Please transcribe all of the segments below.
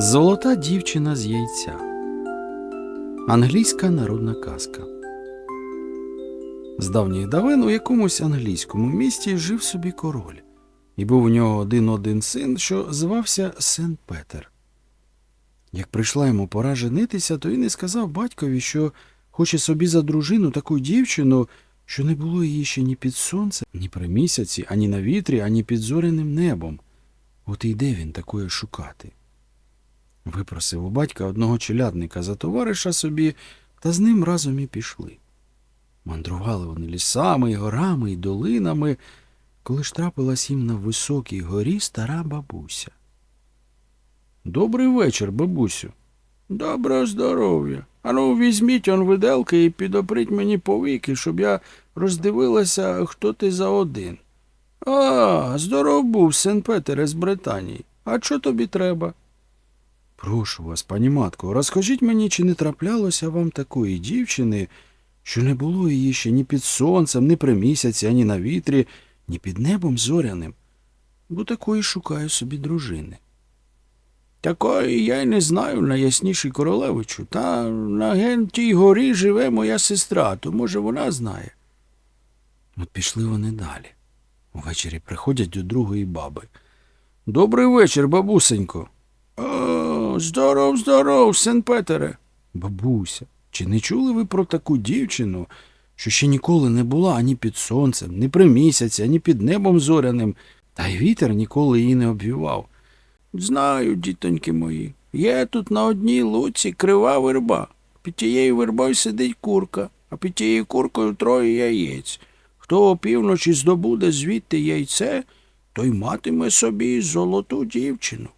Золота дівчина з яйця. Англійська народна казка. З давніх давен у якомусь англійському місті жив собі король, і був у нього один один син, що звався Сен Петер. Як прийшла йому пора женитися, то він і сказав батькові, що хоче собі за дружину таку дівчину, що не було її ще ні під сонцем, ні при місяці, ані на вітрі, ані під зоряним небом. От і йде він такої шукати. Випросив у батька одного челядника за товариша собі, та з ним разом і пішли. Мандрували вони лісами, і горами, і долинами, коли ж трапилась їм на високій горі стара бабуся. Добрий вечір, бабусю. Доброго здоров'я. Ану, візьміть он виделки і підопріть мені повіки, щоб я роздивилася, хто ти за один. А, здоров був, сен Петере з Британії. А що тобі треба? Прошу вас, пані матко, розкажіть мені, чи не траплялося вам такої дівчини, що не було її ще ні під сонцем, ні при місяці, ані на вітрі, ні під небом зоряним, бо такої шукаю собі дружини. Такої я й не знаю, найясніший королевичу, та на ген тій горі живе моя сестра, то, може, вона знає. От пішли вони далі. Увечері приходять до другої баби. Добрий вечір, бабусенько. Здоров, здоров, сен Петере. Бабуся, чи не чули ви про таку дівчину, що ще ніколи не була ані під сонцем, ні при місяці, ані під небом зоряним, та й вітер ніколи її не обвівав? Знаю, дітоньки мої. Є тут на одній луці крива верба. Під тією вербою сидить курка, а під тією куркою троє яєць. Хто опівночі здобуде звідти яйце, той матиме собі золоту дівчину.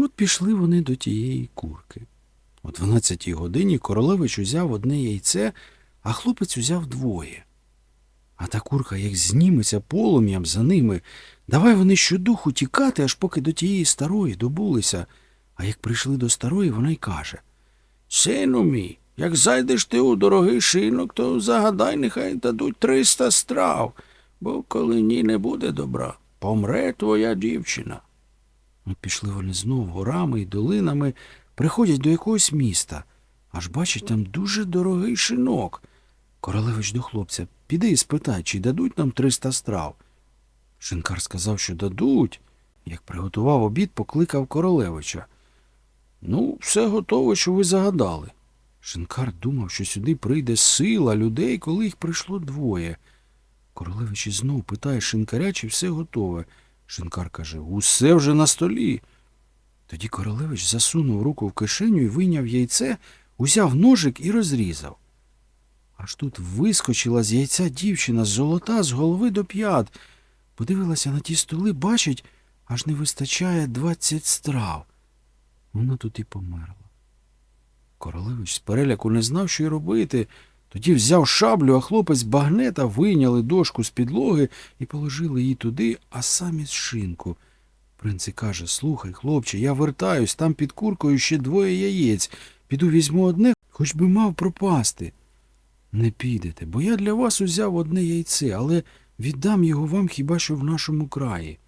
От пішли вони до тієї курки. О дванадцятій годині королевич узяв одне яйце, а хлопець узяв двоє. А та курка, як зніметься полум'ям за ними, давай вони щодуху тікати, аж поки до тієї старої добулися. А як прийшли до старої, вона й каже Сину мій, як зайдеш ти у дорогий шинок, то загадай, нехай дадуть триста страв, бо коли ні не буде добра, помре твоя дівчина. От пішли вони знов горами і долинами, приходять до якогось міста, аж бачать там дуже дорогий шинок. Королевич до хлопця, піди і спитай, чи дадуть нам триста страв. Шинкар сказав, що дадуть. Як приготував обід, покликав королевича. Ну, все готове, що ви загадали. Шинкар думав, що сюди прийде сила людей, коли їх прийшло двоє. Королевич знов питає шинкаря, чи все готове. Шинкар каже, усе вже на столі. Тоді королевич засунув руку в кишеню і вийняв яйце, узяв ножик і розрізав. Аж тут вискочила з яйця дівчина золота з голови до п'ят. Подивилася на ті столи, бачить, аж не вистачає двадцять страв. Вона тут і померла. Королевич з переляку не знав, що й робити. Тоді взяв шаблю, а хлопець багнета вийняли дошку з підлоги і положили її туди, а самі з шинку. Принц каже Слухай, хлопче, я вертаюсь, там під куркою ще двоє яєць. Піду візьму одне, хоч би мав пропасти. Не підете, бо я для вас узяв одне яйце, але віддам його вам хіба що в нашому краї.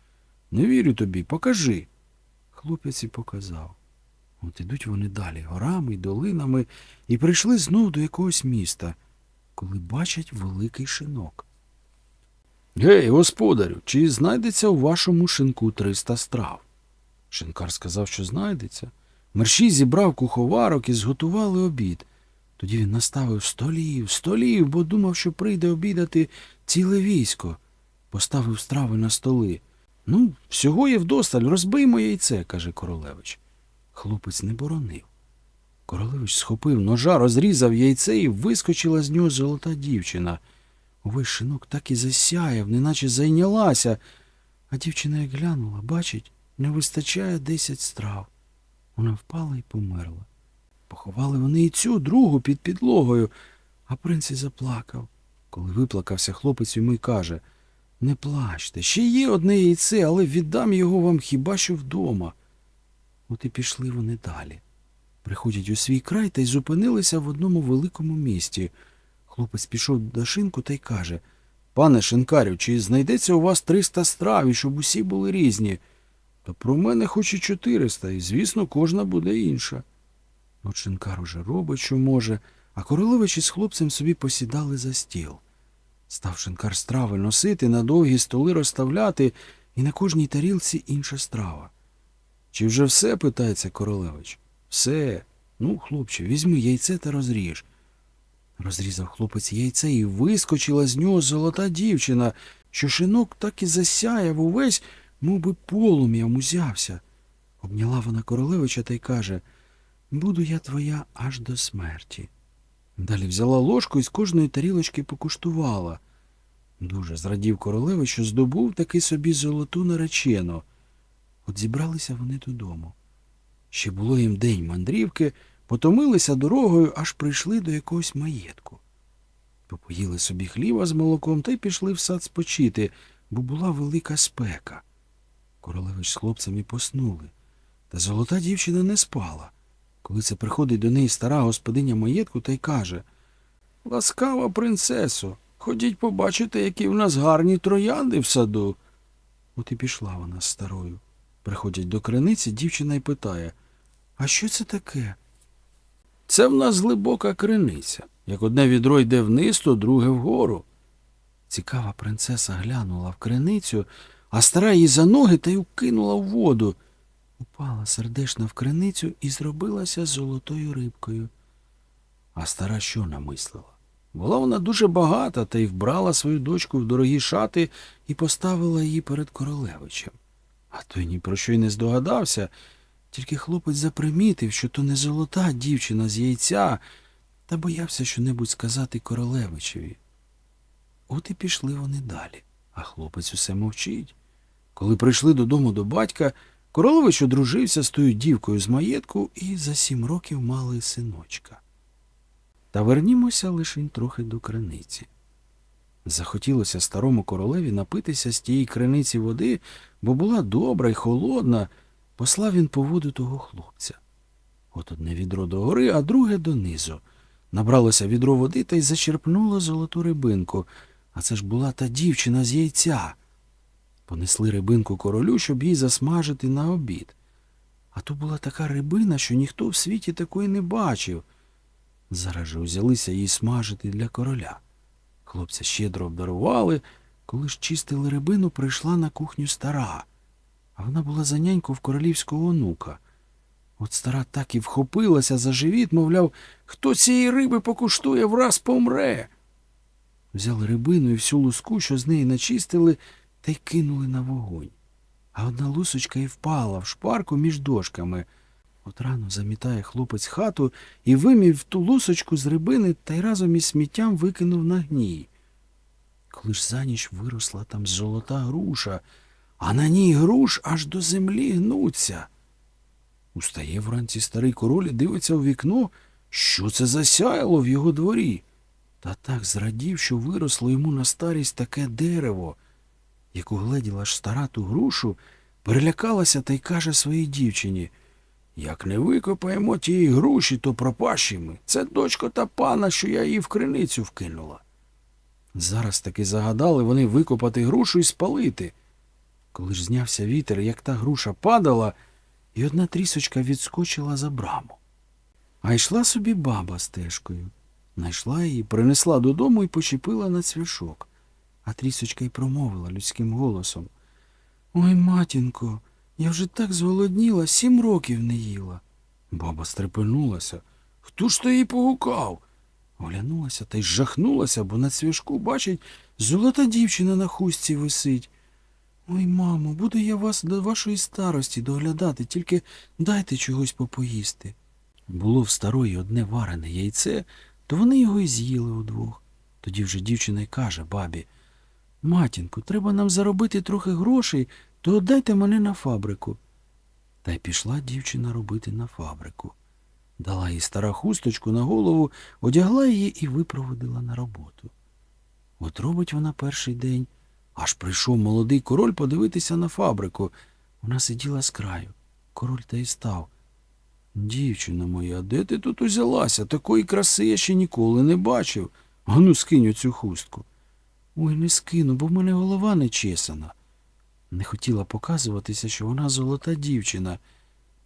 Не вірю тобі, покажи. Хлопець і показав. От ідуть вони далі горами й долинами і прийшли знов до якогось міста, коли бачать великий шинок. Гей, господарю, чи знайдеться у вашому шинку триста страв? Шинкар сказав, що знайдеться. Мерші зібрав куховарок і зготували обід. Тоді він наставив столів, столів, бо думав, що прийде обідати ціле військо. Поставив страви на столи. Ну, всього є вдосталь, розбиймо яйце, каже королевич. Хлопець не боронив. Королевич схопив ножа, розрізав яйце і вискочила з нього золота дівчина. Увесь шинок так і засяяв, неначе зайнялася. А дівчина як глянула, бачить, не вистачає десять страв. Вона впала і померла. Поховали вони і цю другу під підлогою, а принц і заплакав. Коли виплакався, хлопець йому й каже Не плачте, ще є одне яйце, але віддам його вам хіба що вдома. От і пішли вони далі. Приходять у свій край та й зупинилися в одному великому місті. Хлопець пішов до шинку та й каже Пане шинкарю, чи знайдеться у вас триста страв, і щоб усі були різні? Та про мене хоч і 400, і, звісно, кожна буде інша. От шинкар уже робить, що може, а королевич із хлопцем собі посідали за стіл. Став шинкар страви носити, на довгі столи розставляти, і на кожній тарілці інша страва. Чи вже все? питається королевич. Все. Ну, хлопче, візьми яйце та розріж. Розрізав хлопець яйце і вискочила з нього золота дівчина, що шинок так і засяяв увесь, мов би полум'ям узявся. Обняла вона королевича та й каже Буду я твоя аж до смерті. Далі взяла ложку і з кожної тарілочки покуштувала. Дуже зрадів королевич, що здобув таки собі золоту наречену. От зібралися вони додому. Ще було їм день мандрівки, потомилися дорогою, аж прийшли до якогось маєтку. Попоїли собі хліба з молоком та й пішли в сад спочити, бо була велика спека. Королевич з хлопцями поснули. Та золота дівчина не спала. Коли це приходить до неї стара господиня маєтку та й каже Ласкава принцесо, ходіть побачите, які в нас гарні троянди в саду. От і пішла вона з старою. Приходять до криниці, дівчина й питає А що це таке? Це в нас глибока криниця. Як одне відро йде вниз, то друге вгору. Цікава принцеса глянула в криницю, а стара її за ноги та й укинула в воду. Упала сердешна в криницю і зробилася золотою рибкою. А стара що намислила? Була вона дуже багата та й вбрала свою дочку в дорогі шати і поставила її перед королевичем. А той ні про що й не здогадався, тільки хлопець запримітив, що то не золота дівчина з яйця, та боявся щонебудь сказати королевичеві. От і пішли вони далі, а хлопець усе мовчить. Коли прийшли додому до батька, королевич одружився з тою дівкою з маєтку і за сім років мали синочка. Та вернімося лишень трохи до криниці. Захотілося старому королеві напитися з тієї криниці води, бо була добра й холодна, послав він по воду того хлопця. От одне відро догори, а друге донизу. Набралося відро води та й зачерпнуло золоту рибинку, а це ж була та дівчина з яйця. Понесли рибинку королю, щоб її засмажити на обід. А то була така рибина, що ніхто в світі такої не бачив. Зараз же узялися її смажити для короля. Хлопця щедро обдарували. Коли ж чистили рибину, прийшла на кухню стара, а вона була за няньку в королівського онука. От стара так і вхопилася за живіт, мовляв, хто цієї риби покуштує, враз помре. Взяли рибину і всю луску, що з неї начистили, та й кинули на вогонь. А одна лусочка і впала в шпарку між дошками. От рано замітає хлопець хату і вимів ту лусочку з рибини та й разом із сміттям викинув на гній. Коли ж за ніч виросла там золота груша, а на ній груш аж до землі гнуться. Устає вранці старий король і дивиться у вікно, що це засяяло в його дворі. Та так зрадів, що виросло йому на старість таке дерево. Як угледіла ж стара ту грушу, перелякалася та й каже своїй дівчині Як не викопаємо тієї груші, то пропащі ми. Це дочка та пана, що я її в криницю вкинула. Зараз таки загадали вони викопати грушу і спалити. Коли ж знявся вітер, як та груша падала, і одна трісочка відскочила за браму. А йшла собі баба стежкою. Найшла її, принесла додому і почепила на цвяшок. А трісочка й промовила людським голосом. Ой, матінко, я вже так зголодніла, сім років не їла. Баба стрепенулася. Хто ж то її погукав? Оглянулася та й жахнулася, бо на цвяшку, бачить, золота дівчина на хустці висить. Ой, мамо, буду я вас до вашої старості доглядати, тільки дайте чогось попоїсти. Було в старої одне варене яйце, то вони його й з'їли удвох. Тоді вже дівчина й каже бабі Матінку, треба нам заробити трохи грошей, то отдайте мене на фабрику. Та й пішла дівчина робити на фабрику. Дала їй стара хусточку на голову, одягла її і випроводила на роботу. От робить вона перший день. Аж прийшов молодий король подивитися на фабрику. Вона сиділа з краю. Король та й став. Дівчина моя, де ти тут узялася? Такої краси я ще ніколи не бачив. Ану, скинь оцю хустку. Ой, не скину, бо в мене голова не чесана. Не хотіла показуватися, що вона золота дівчина.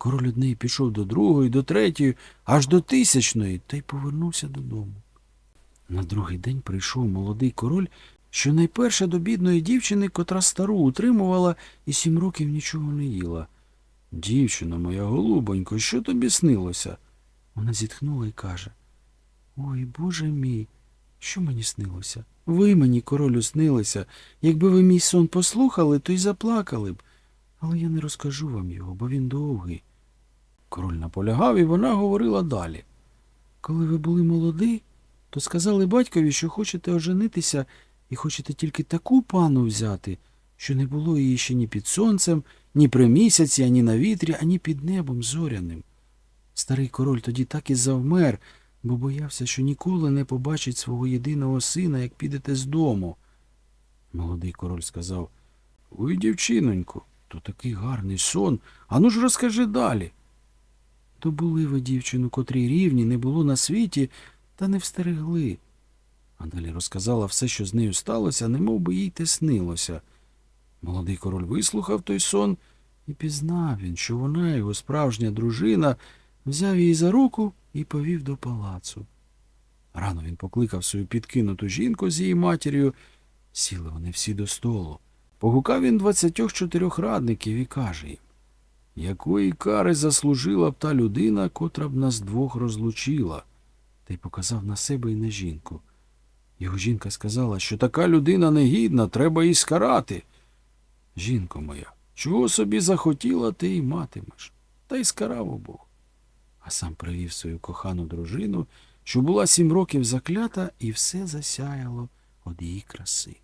Король од неї пішов до другої, до третьої, аж до тисячної, та й повернувся додому. На другий день прийшов молодий король, що найперше до бідної дівчини, котра стару утримувала і сім років нічого не їла. Дівчино моя голубонько, що тобі снилося? Вона зітхнула і каже Ой, Боже мій, що мені снилося? Ви мені, королю, снилися. Якби ви мій сон послухали, то й заплакали б. Але я не розкажу вам його, бо він довгий. Король наполягав, і вона говорила далі. Коли ви були молоді, то сказали батькові, що хочете оженитися і хочете тільки таку пану взяти, що не було її ще ні під сонцем, ні при місяці, ані на вітрі, ані під небом зоряним. Старий король тоді так і завмер, бо боявся, що ніколи не побачить свого єдиного сина, як підете з дому. Молодий король сказав Ой, дівчинонько, то такий гарний сон. Ану ж розкажи далі. То були ви, дівчину, котрій рівні не було на світі, та не встерегли. А далі розказала все, що з нею сталося, немов би їй те снилося. Молодий король вислухав той сон і пізнав він, що вона, його справжня дружина, взяв її за руку і повів до палацу. Рано він покликав свою підкинуту жінку з її матір'ю. Сіли вони всі до столу. Погукав він двадцятьох чотирьох радників і каже їм, якої кари заслужила б та людина, котра б нас двох розлучила, та й показав на себе і на жінку. Його жінка сказала, що така людина негідна, треба її скарати. Жінко моя, чого собі захотіла, ти й матимеш, та й скарав обох. А сам привів свою кохану дружину, що була сім років заклята, і все засяяло від її краси.